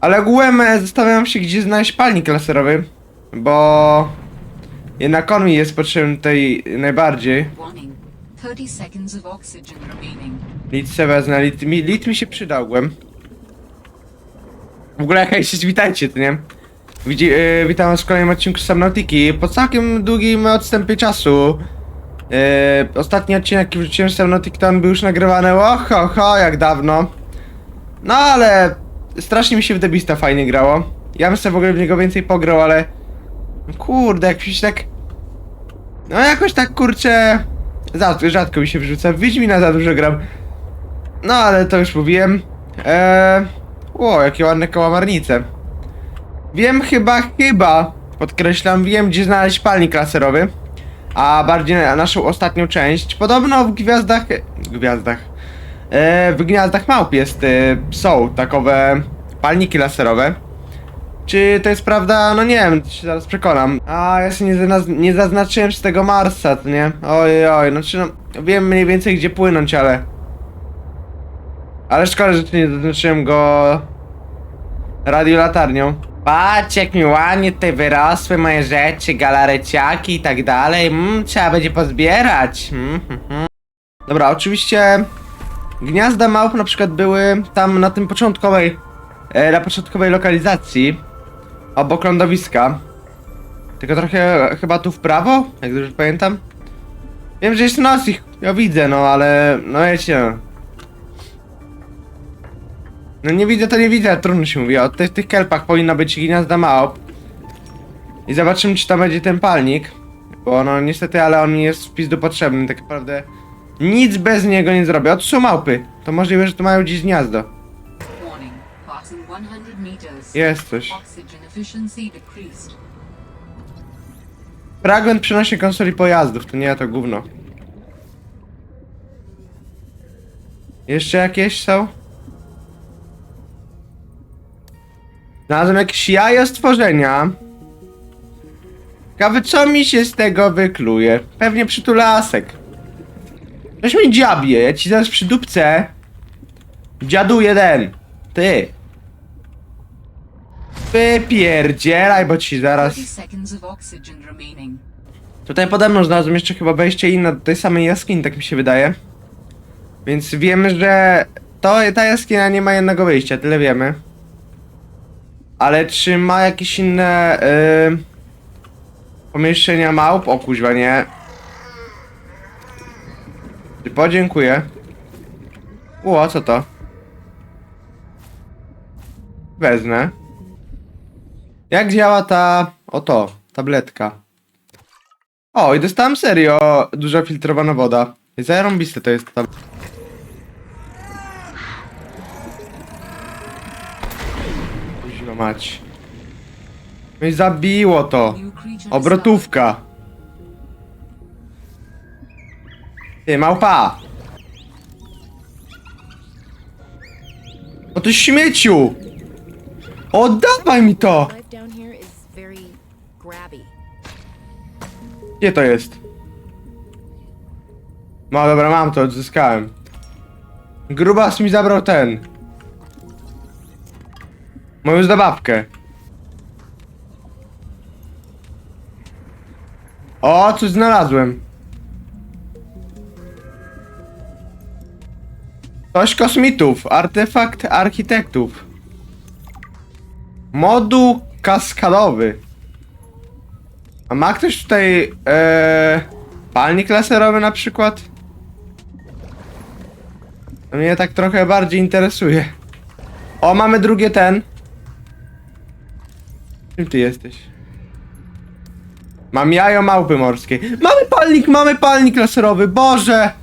Ale ogółem e, zastanawiam się, gdzie znaleźć palnik laserowy, bo jednak on mi jest potrzebny tutaj najbardziej. Warning. 30 seconds of oxygen remaining. Lit se wezmę, lit mi, lit mi się przydał, ogółem. W ogóle hej, cześć, witajcie, to nie? Widzi, yy, witam was w kolejnym odcinku Subnautiki. Po całkiem długim odstępie czasu. Yy, ostatni odcinek, jaki wrzuciłem z Subnautiki, to on był już nagrywany, oho, ho, jak dawno. No ale strasznie mi się w Debista fajnie grało. Ja bym sobie w ogóle w niego więcej pograł, ale... Kurde, jak się tak... No jakoś tak, kurczę... Rzadko, rzadko mi się wrzuca. Wiedźmina za dużo gram. No ale to już mówiłem. Eee... Ło, jakie ładne kałamarnice. Wiem chyba, chyba, podkreślam, wiem gdzie znaleźć palnik laserowy. A bardziej na naszą ostatnią część. Podobno w gwiazdach... Gwiazdach. E, w gniazdach małp jest, e, są takowe palniki laserowe. Czy to jest prawda? No nie wiem, się zaraz przekonam. A ja sobie nie, nie zaznaczyłem z tego Marsa, to nie? Oj, oj, znaczy no, wiem mniej więcej gdzie płynąć, ale... Ale szkoda, że nie zaznaczyłem go radiolatarnią. Patrz jak mi ładnie tutaj wyrosły moje rzeczy, galareciaki i tak dalej. Mm, trzeba będzie pozbierać. Mm, mm, mm. Dobra, oczywiście gniazda małp na przykład były tam na tym początkowej, e, na początkowej lokalizacji, obok lądowiska. Tylko trochę chyba tu w prawo, jak dobrze pamiętam. Wiem, że jest nos ich, ja widzę, no ale, no wiecie, no. No nie widzę, to nie widzę, trudno się mówi. O tych, tych kelpach powinna być gniazda małp. I zobaczymy, czy tam będzie ten palnik. Bo no niestety, ale on jest w pizdu potrzebny, tak naprawdę. Nic bez niego nie zrobię. O, tu są małpy. To możliwe, że tu mają gdzieś gniazdo. Warning. Passing 100 meters. Jest coś. Fragment przenosi konsoli pojazdów, to nie to gówno. Jeszcze jakieś są? Znalazłem jakieś jajo stworzenia. Ciekawe co mi się z tego wykluje. Pewnie przytulasek. Coś mi dziabie, ja ci zaraz przy dupce. Dziadu jeden. Ty. Wypierdzielaj, bo ci zaraz... 30 seconds of oxygen remaining. Tutaj pode mną znalazłem jeszcze chyba wejście inne do tej samej jaskini, tak mi się wydaje. Więc wiemy, że to, ta jaskina nie ma jednego wyjścia, tyle wiemy. Ale czy ma jakieś inne yy, pomieszczenia małp? O kuźwa, nie. Czy podziękuję. Ło, co to? Wezmę. Jak działa ta... oto, tabletka? O, i dostałem serio duża filtrowana woda. Zarąbiste to jest tam. Kuźwa mać. No i zabiło to. Obrotówka. Ty, małpa! O ty śmieciu! Oddawaj mi to! Life down here is very grabby. Gdzie to jest? No dobra, mam to, odzyskałem. Grubas mi zabrał ten. Moją zabawkę. O, coś znalazłem. Coś kosmitów, artefakt architektów. Moduł kaskadowy. A ma ktoś tutaj e, palnik laserowy na przykład? Mnie tak trochę bardziej interesuje. O, mamy drugie ten. Czym ty jesteś? Mam jajo małpy morskiej. Mamy palnik, mamy palnik laserowy, Boże!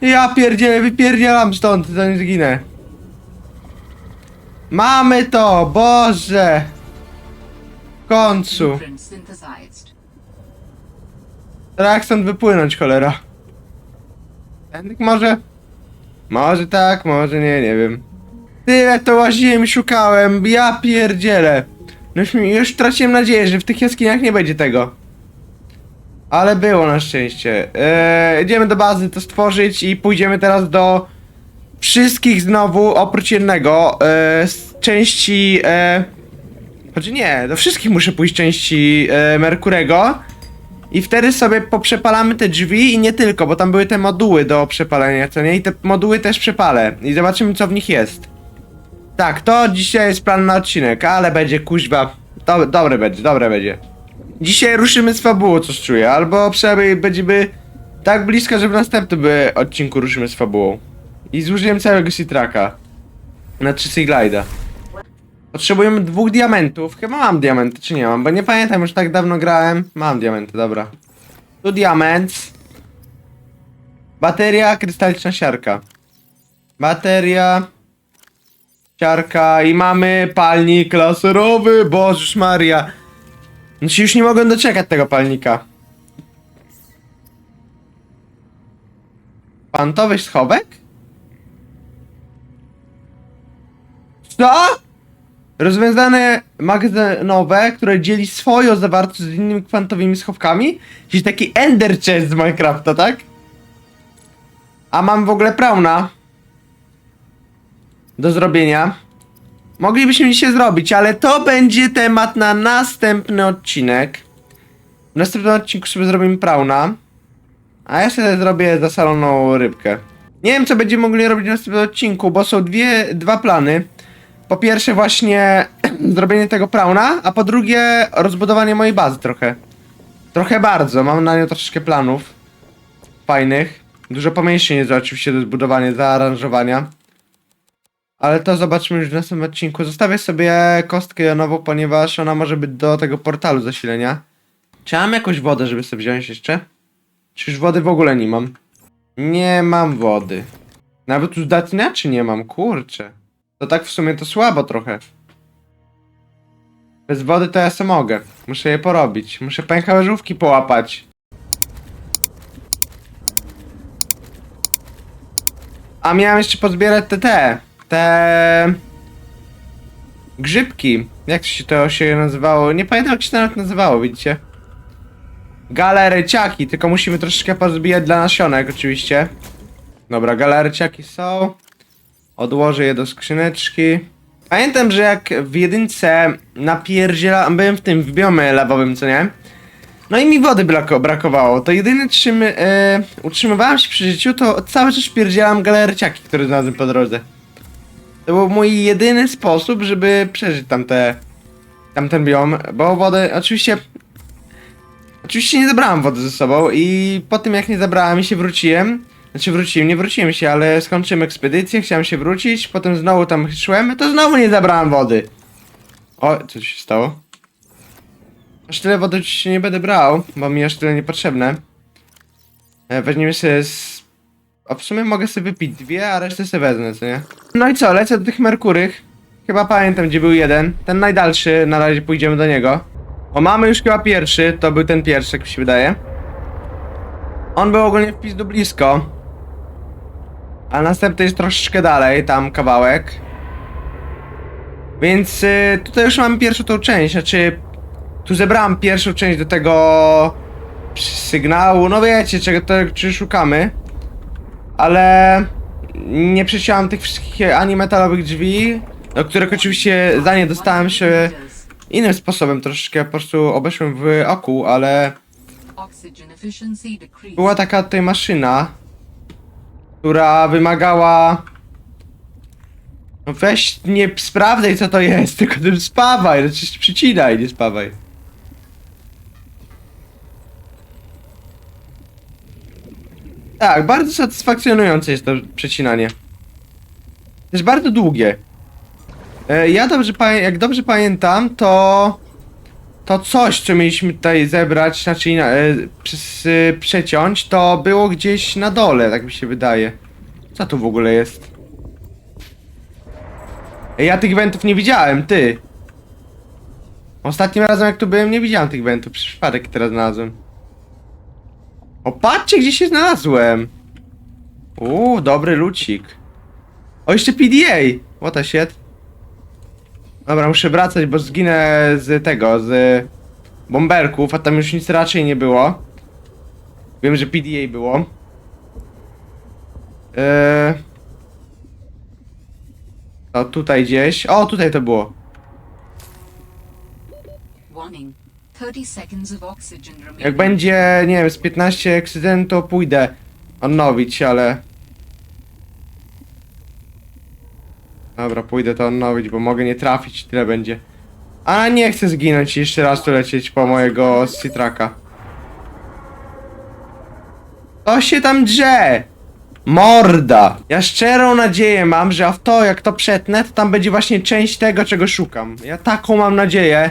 Ja pierdzielę, wypierdzielam stąd, to nie zginę. Mamy to, Boże! W końcu. Teraz jak stąd wypłynąć, cholera? Tędyk może? Może tak, może nie, nie wiem. Tyle to łaziłem i szukałem, ja pierdzielę. No już, już traciłem nadzieję, że w tych jaskiniach nie będzie tego. Ale było na szczęście. Eee, idziemy do bazy to stworzyć i pójdziemy teraz do wszystkich znowu, oprócz jednego, e, z części... E, znaczy nie, do wszystkich muszę pójść części e, Merkurego. I wtedy sobie poprzepalamy te drzwi i nie tylko, bo tam były te moduły do przepalenia, co nie? I te moduły też przepalę. I zobaczymy, co w nich jest. Tak, to dzisiaj jest plan na odcinek, ale będzie kuźwa. Do, dobre będzie, dobre będzie. Dzisiaj ruszymy z fabułą, coś czuję, albo przynajmniej będziemy tak blisko, że w następnym by odcinku ruszymy z fabułą. I zużyłem całego Citraka. Znaczy Seaglide'a. Potrzebujemy dwóch diamentów. Chyba mam diamenty, czy nie mam, bo nie pamiętam, już tak dawno grałem. Mam diamenty, dobra. Tu diament. Bateria, krystaliczna siarka. Bateria. Siarka i mamy palnik laserowy, Bożeż Maria. No się już nie mogę doczekać tego palnika. Pantowy schowek? Co? Rozwiązane magazynowe, które dzieli swoją zawartość z innymi kwantowymi schowkami? Czyli taki Ender Chest z Minecrafta, tak? A mam w ogóle prauna do zrobienia. Moglibyśmy dzisiaj zrobić, ale to będzie temat na następny odcinek. W następnym odcinku sobie zrobimy prauna. A ja sobie zrobię zasaloną rybkę. Nie wiem, co będziemy mogli robić w następnym odcinku, bo są dwie, dwa plany. Po pierwsze właśnie zrobienie tego prauna, a po drugie rozbudowanie mojej bazy trochę. Trochę bardzo, mam na nią troszeczkę planów. Fajnych. Dużo pomieszczeń jest oczywiście do zbudowania, zaaranżowania. Ale to zobaczymy już w następnym odcinku. Zostawię sobie kostkę jonową, ponieważ ona może być do tego portalu zasilenia. Czy mam jakąś wodę, żeby sobie wziąć jeszcze? Czy już wody w ogóle nie mam? Nie mam wody. Nawet uzdatniaczy nie mam, kurczę. To tak w sumie to słabo trochę. Bez wody to ja se mogę. Muszę je porobić. Muszę pęcherzyówki połapać. A miałem jeszcze pozbierać te te. Te... Grzybki. Jak się to się nazywało? Nie pamiętam jak się to nawet nazywało, widzicie? Galereciaki, tylko musimy troszeczkę pozbijać dla nasionek oczywiście. Dobra, galereciaki są. Odłożę je do skrzyneczki. Pamiętam, że jak w jedynce napierdzielałem, byłem w tym w biomie lawowym, co nie? No i mi wody brako, brakowało. To jedyne czym e, utrzymywałem się przy życiu, to cały czas pierdzielam galerciaki, które znalazłem po drodze. To był mój jedyny sposób, żeby przeżyć tamte, tamten biom, bo wodę, oczywiście, oczywiście nie zabrałem wody ze sobą i po tym jak nie zabrałem i się wróciłem, znaczy wróciłem, nie wróciłem się, ale skończyłem ekspedycję, chciałem się wrócić, potem znowu tam szłem, to znowu nie zabrałem wody. O, co się stało? Aż tyle wody oczywiście nie będę brał, bo mi aż tyle niepotrzebne. E, Weźmiemy sobie z... A w sumie mogę sobie wypić dwie, a resztę sobie wezmę, co nie? No i co, lecę do tych Merkurych. Chyba pamiętam, gdzie był jeden. Ten najdalszy, na razie pójdziemy do niego. O, mamy już chyba pierwszy, to był ten pierwszy, jak mi się wydaje. On był ogólnie w pizdu blisko. A następny jest troszeczkę dalej, tam kawałek. Więc y, tutaj już mamy pierwszą tą część, znaczy tu zebrałem pierwszą część do tego sygnału, no wiecie czego to, czy szukamy. Ale nie przeciąłem tych wszystkich ani metalowych drzwi, do których oczywiście za nie dostałem się innym sposobem, troszeczkę po prostu obeszłem w oku, ale była taka tutaj maszyna, która wymagała... No weź, nie sprawdzaj co to jest, tylko tym spawaj, znaczy przycinaj, nie spawaj. Tak, bardzo satysfakcjonujące jest to przecinanie. Jest bardzo długie. E, ja dobrze jak dobrze pamiętam, to to coś, co mieliśmy tutaj zebrać, znaczy ina- e, e, przeciąć, to było gdzieś na dole, tak mi się wydaje. Co tu w ogóle jest? Ej, ja tych wentów nie widziałem, ty. Ostatnim razem jak tu byłem, nie widziałem tych wentów, przypadek teraz znalazłem. O, patrzcie, gdzie się znalazłem. Uuu, dobry lucik. O, jeszcze PDA. What the shit. Dobra, muszę wracać, bo zginę z tego, z bomberków, a tam już nic raczej nie było. Wiem, że PDA było. Eee... To tutaj gdzieś. O, tutaj to było. Warning. 30 seconds of oxygen remaining. Jak będzie, nie wiem, z 15 eksydent, to pójdę odnowić, ale... Dobra, pójdę to odnowić, bo mogę nie trafić, tyle będzie. A nie chcę zginąć i jeszcze raz tu lecieć po mojego Citraka. To się tam drze! Morda! Ja szczerą nadzieję mam, że w to, jak to przetnę, to tam będzie właśnie część tego, czego szukam. Ja taką mam nadzieję.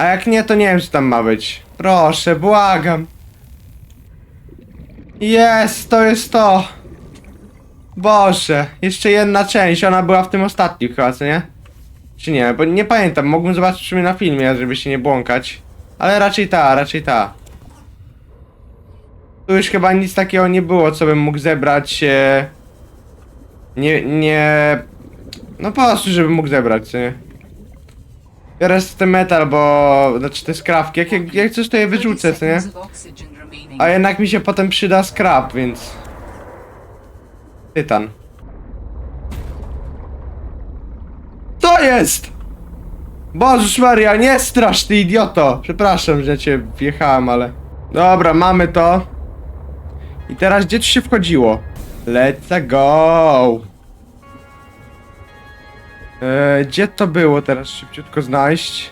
A jak nie, to nie wiem, co tam ma być. Proszę, błagam. Jest, to jest to. Boże, jeszcze jedna część, ona była w tym ostatnim chyba, co nie? Czy nie? Bo nie pamiętam, mógłbym zobaczyć sobie na filmie, żeby się nie błąkać. Ale raczej ta, raczej ta. Tu już chyba nic takiego nie było, co bym mógł zebrać. E... Nie, nie... No po prostu, żebym mógł zebrać, co nie? Ten metal, bo... Znaczy te skrawki, jak, jak, jak coś to je 30 wyrzucę, co nie? A jednak mi się potem przyda scrap, więc... Tytan. To jest! Bożeż Maria, nie strasz ty idioto! Przepraszam, że cię wjechałem, ale... Dobra, mamy to. I teraz gdzie tu się wchodziło? Let's go! Eee, gdzie to było teraz? Szybciutko znaleźć.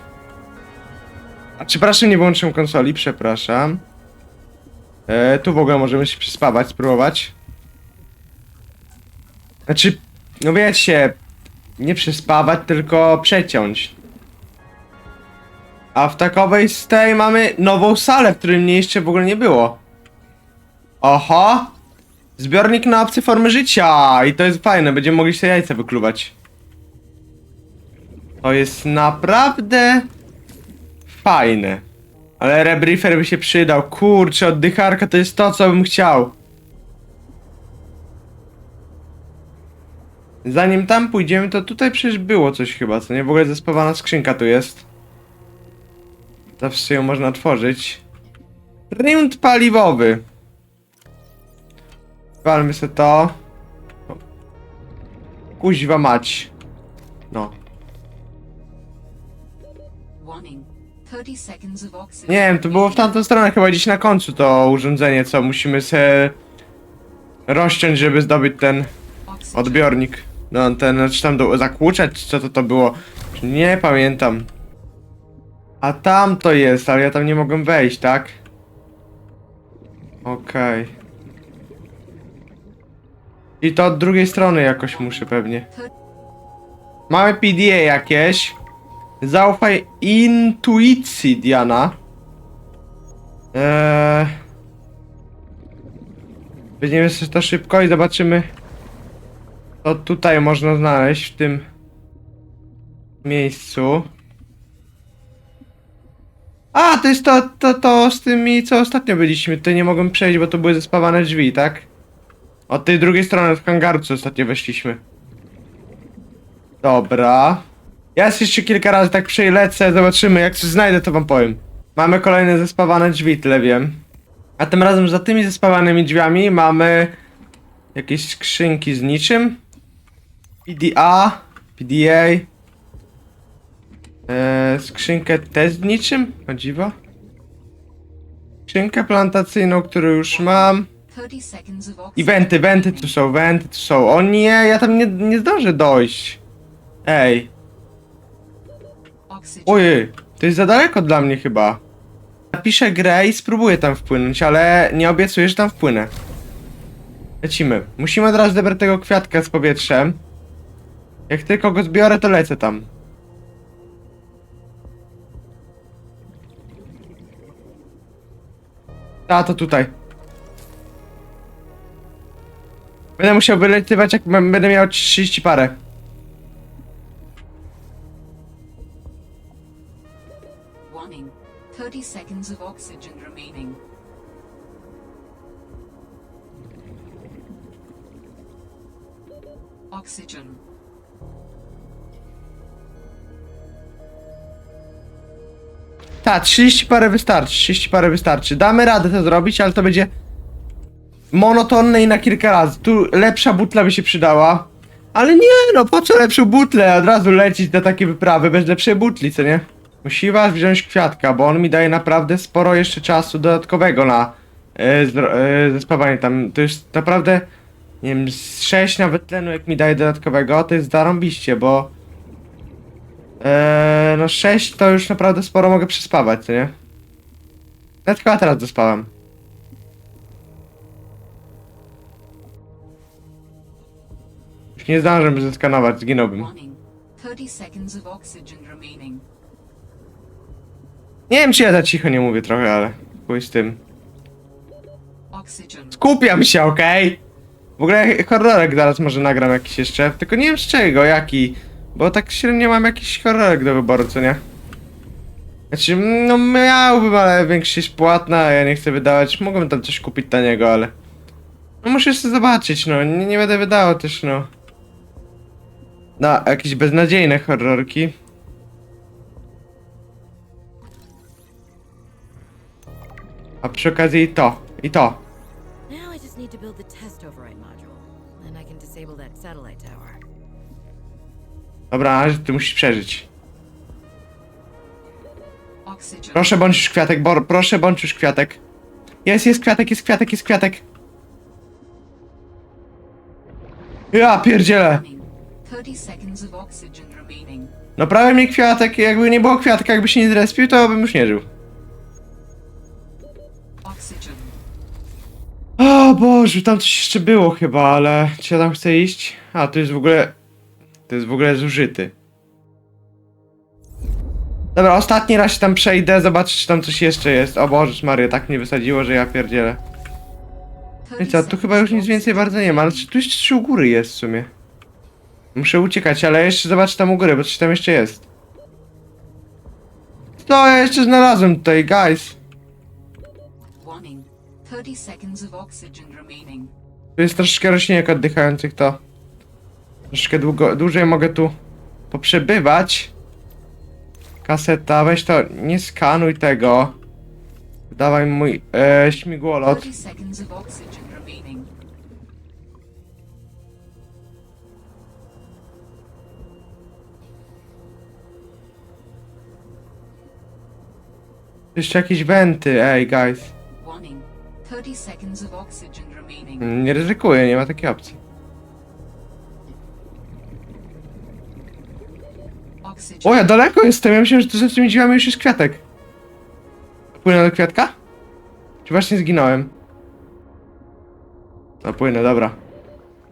A przepraszam, nie włączyłem konsoli, przepraszam. E, tu w ogóle możemy się przyspawać, spróbować. Znaczy, no wiecie, nie przyspawać, tylko przeciąć. A w takowej z tej mamy nową salę, w której mnie jeszcze w ogóle nie było. Oho! Zbiornik na opcję formy życia! I to jest fajne, będziemy mogli sobie jajca wykluwać. To jest naprawdę fajne. Ale rebriefer by się przydał. Kurczę, oddycharka to jest to, co bym chciał. Zanim tam pójdziemy, to tutaj przecież było coś chyba, co nie? W ogóle zespawana skrzynka tu jest. Zawsze ją można otworzyć. Rynt paliwowy. Walmy sobie to. Kuźwa mać. Nie wiem, to było w tamtą stronę chyba gdzieś na końcu to urządzenie, co musimy se rozciąć, żeby zdobyć ten odbiornik do anteny, czy tam do, zakłuczać, czy co to to było. Nie pamiętam. A tam to jest, ale ja tam nie mogłem wejść, tak? Okej. I to od drugiej strony jakoś muszę pewnie. Mamy PDA jakieś. Zaufaj intuicji, Diana. Eee... Weźmiemy sobie to szybko i zobaczymy. Co tutaj można znaleźć w tym miejscu. A, to jest to, to, to z tymi, co ostatnio byliśmy. Tutaj nie mogłem przejść, bo to były zespawane drzwi, tak? Od tej drugiej strony, od hangaru, ostatnio weszliśmy. Dobra. Ja jeszcze kilka razy tak przelecę, zobaczymy, jak coś znajdę, to wam powiem. Mamy kolejne zespawane drzwi, tyle wiem. A tym razem za tymi zespawanymi drzwiami mamy jakieś skrzynki z niczym. PDA, PDA. Eee, skrzynkę też z niczym, o dziwo. Skrzynkę plantacyjną, którą już mam. 30 seconds of I wenty, wenty tu są, wenty tu są. O nie, ja tam nie, nie zdążę dojść. Ej. Ojej, to jest za daleko dla mnie chyba. Napiszę grę i spróbuję tam wpłynąć, ale nie obiecuję, że tam wpłynę. Lecimy. Musimy od razu zebrać tego kwiatka z powietrzem. Jak tylko go zbiorę, to lecę tam. A, to tutaj. Będę musiał wyletywać, jak będę miał 30 parę. 30 seconds of oxygen remaining. Oxygen. Tak, 30 parę wystarczy, 30 parę wystarczy. Damy radę to zrobić, ale to będzie monotonne i na kilka razy. Tu lepsza butla by się przydała. Ale nie, no po co lepszą butlę? Od razu lecić na takie wyprawy bez lepszej butli, co nie? Musi was wziąć kwiatka, bo on mi daje naprawdę sporo jeszcze czasu dodatkowego na e, zro- e, zespawanie tam. To jest naprawdę, nie wiem, z 6 nawet tlenu jak mi daje dodatkowego, to jest zarąbiście, bo e, no 6 to już naprawdę sporo mogę przespawać, co nie? Nawet chyba teraz dospałem. Już nie zdążę by zeskanować, zginąłbym. Warning. 30 seconds of oxygen remaining. Nie wiem czy ja za cicho nie mówię trochę, ale chuj z tym. Skupiam się, okej? W ogóle horrorek zaraz może nagram jakiś jeszcze, tylko nie wiem z czego, jaki. Bo tak średnio mam jakiś horrorek do wyboru, co nie? Znaczy, no miałbym, ale większość jest płatna, a ja nie chcę wydawać. Mógłbym tam coś kupić taniego, ale... No muszę jeszcze zobaczyć, no. Nie, nie będę wydawał też, no. Na jakieś beznadziejne horrorki. A przy okazji to, i to. Now I just need to build the test override module. Then I can disable that satellite tower. Dobra, ty musisz przeżyć. Oxygen. Proszę bądź już kwiatek, Bor, proszę bądź już kwiatek. Jest, jest kwiatek, jest kwiatek, jest kwiatek. Ja pierdzielę. Warning. 30 seconds of oxygen remaining. No prawie mnie kwiatek, jakby nie było kwiatka, jakby się nie zrespił, to bym już nie żył. O Boże, tam coś jeszcze było chyba, ale czy ja tam chcę iść? A, to jest w ogóle... To jest w ogóle zużyty. Dobra, ostatni raz się tam przejdę, zobaczyć czy tam coś jeszcze jest. O Boże, Maria, tak mnie wysadziło, że ja pierdzielę. 30 Wiecie, tu chyba już nic więcej bardzo nie ma, ale czy tu jeszcze trzy u góry jest w sumie. Muszę uciekać, ale jeszcze zobaczę tam u góry, bo coś tam jeszcze jest. Co ja jeszcze znalazłem tutaj, guys? Warning. 30 seconds of oxygen remaining. Tu jest troszeczkę roślinek oddychających, to troszeczkę długo, dłużej mogę tu poprzebywać. Kaseta, weź to, nie skanuj tego. Dawaj mój e, śmigłolot. 30 seconds of oxygen remaining. Jeszcze jakieś wenty, ej guys. Warning. 30 seconds of oxygen remaining. Mm, Nie ryzykuję, nie ma takiej opcji. Oxygen. O, ja daleko jestem, ja myślałem, że to za tymi drzwiami już jest kwiatek. Płynę do kwiatka? Czy właśnie zginąłem? No płynę, dobra.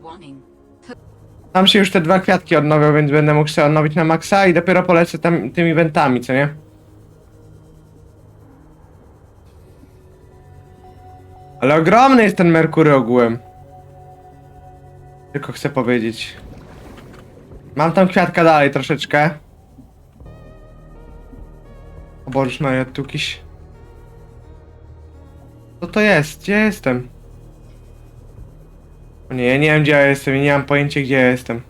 Warning. Tam się już te dwa kwiatki odnowią, więc będę mógł sobie odnowić na maksa i dopiero polecę tam tymi wentami, co nie? Ale ogromny jest ten Merkury ogółem. Tylko chcę powiedzieć. Mam tam kwiatka dalej troszeczkę. O Boże, no ja tu jakiś... Co to jest? Gdzie jestem? O nie, ja nie wiem gdzie ja jestem i nie mam pojęcia gdzie ja jestem.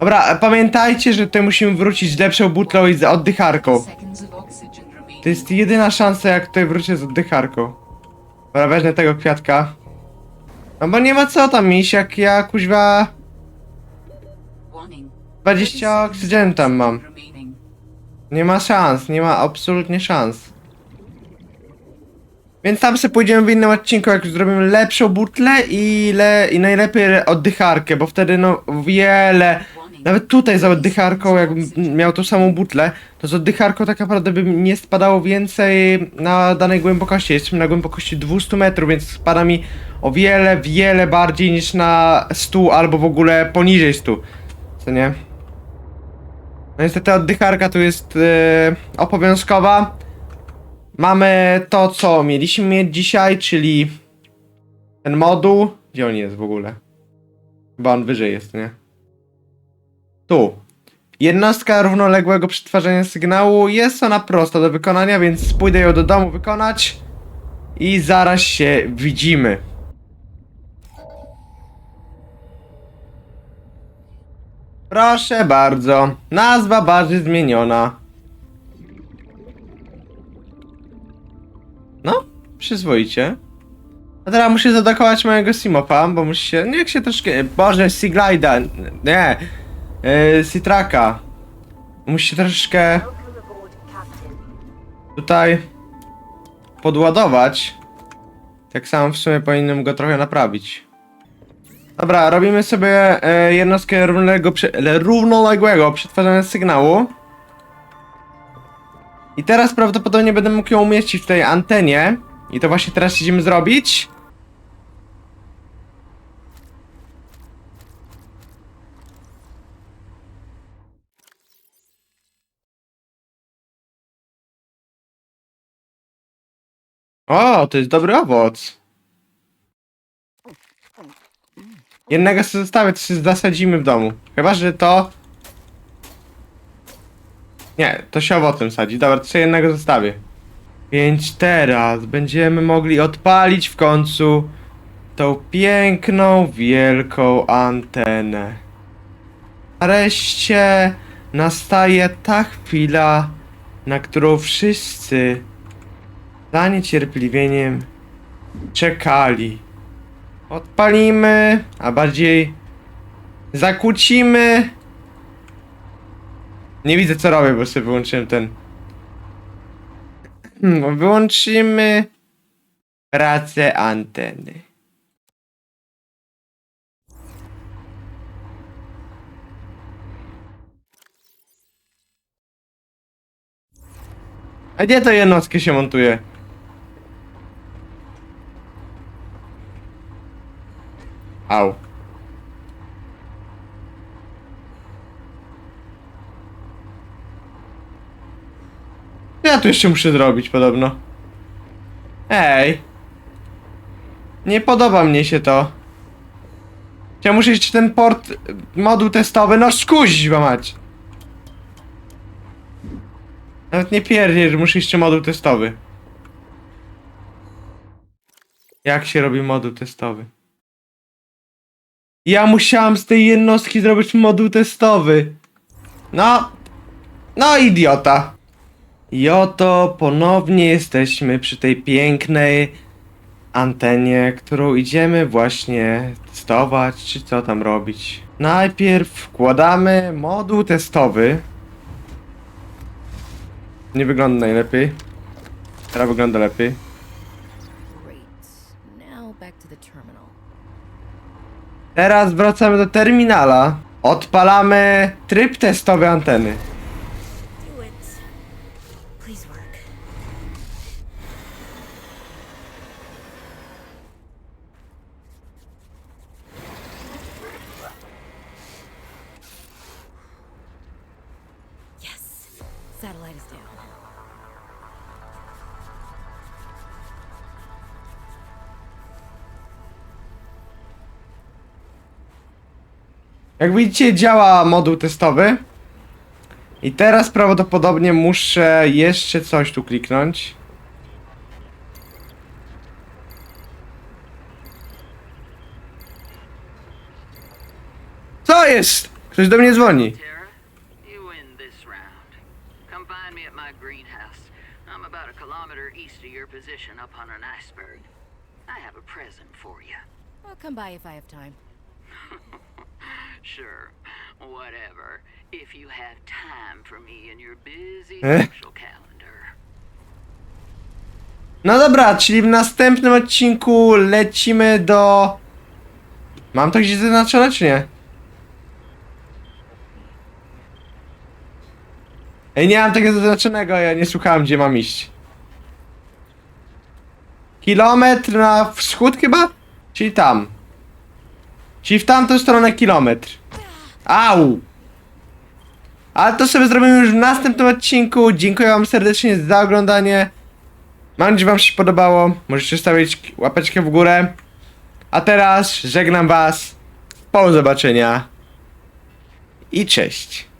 Dobra, pamiętajcie, że tutaj musimy wrócić z lepszą butlą i z oddycharką. 30 seconds of oxygen remaining. To jest jedyna szansa jak tutaj wrócę z oddycharką. Dobra, wezmę tego kwiatka. No bo nie ma co tam iść, jak ja kuźwa Warning. 20 oksygen tam mam. Nie ma szans, nie ma absolutnie szans. Więc tam sobie pójdziemy w innym odcinku, jak już zrobimy lepszą butlę i, le, i najlepiej oddycharkę, bo wtedy no wiele... Nawet tutaj za oddycharką, jakbym miał tą samą butlę, to z oddycharką tak naprawdę by nie spadało więcej na danej głębokości. Jesteśmy na głębokości 200 metrów, więc spada mi o wiele, wiele bardziej niż na 100 albo w ogóle poniżej 100. Co nie? No niestety oddycharka tu jest e, obowiązkowa. Mamy to, co mieliśmy mieć dzisiaj, czyli ten moduł. Gdzie on jest w ogóle? Chyba on wyżej jest, nie? Tu. Jednostka równoległego przetwarzania sygnału. Jest ona prosta do wykonania, więc pójdę ją do domu wykonać. I zaraz się widzimy. Proszę bardzo. Nazwa bazy zmieniona. No, przyzwoicie. A teraz muszę zadokować mojego Simopa, bo muszę się, niech się troszkę, boże, Siglida, nie, yy, Citraka. Musi troszeczkę tutaj podładować. Tak samo w sumie powinienem go trochę naprawić. Dobra, robimy sobie e, jednostkę równoległego, równoległego przetwarzania sygnału. I teraz prawdopodobnie będę mógł ją umieścić w tej antenie. I to właśnie teraz idziemy zrobić. O, to jest dobry owoc. Jednego zostawię, to sobie zasadzimy w domu. Chyba, że to... Nie, to się owocem sadzi. Dobra, to sobie jednego zostawię. Więc teraz będziemy mogli odpalić w końcu tą piękną, wielką antenę. Nareszcie nastaje ta chwila, na którą wszyscy zaniecierpliwieniem czekali. Odpalimy, a bardziej zakłócimy. Nie widzę co robię, bo sobie wyłączyłem ten. Hmm, Wyłączymy pracę anteny. A gdzie to jednostkę się montuje? Au. Ja tu jeszcze muszę zrobić podobno. Ej. Nie podoba mnie się to. Ja muszę jeszcze ten port, moduł testowy, no skuźwa mać. Nawet nie pierdzie, że muszę jeszcze moduł testowy. Jak się robi moduł testowy? Ja musiałam z tej jednostki zrobić moduł testowy. No. No idiota. I oto ponownie jesteśmy przy tej pięknej antenie, którą idziemy właśnie testować, czy co tam robić. Najpierw wkładamy moduł testowy. Nie wygląda najlepiej. Teraz wygląda lepiej. Great. Now back to the terminal. Teraz wracamy do terminala. Odpalamy tryb testowy anteny. Satellite is down. Jak widzicie, działa moduł testowy. I teraz prawdopodobnie muszę jeszcze coś tu kliknąć. Co jest? Ktoś do mnie dzwoni. Tara, you win this round. Come find me at my greenhouse. I'm about a kilometer east of your position up on an iceberg. I have a present for you. I'll come by if I have time. Sure, whatever. If you have time for me in your busy Eh? social calendar. No dobra, czyli w następnym odcinku lecimy do... Mam to gdzieś zaznaczone, czy nie? Ej, nie mam tego zaznaczonego, ja nie słuchałem, gdzie mam iść. Kilometr na wschód chyba? Czyli tam. Czyli w tamtą stronę kilometr. Au! Ale to sobie zrobimy już w następnym odcinku. Dziękuję wam serdecznie za oglądanie. Mam nadzieję, że wam się podobało. Możecie stawić łapeczkę w górę. A teraz żegnam was. Po zobaczenia. I cześć.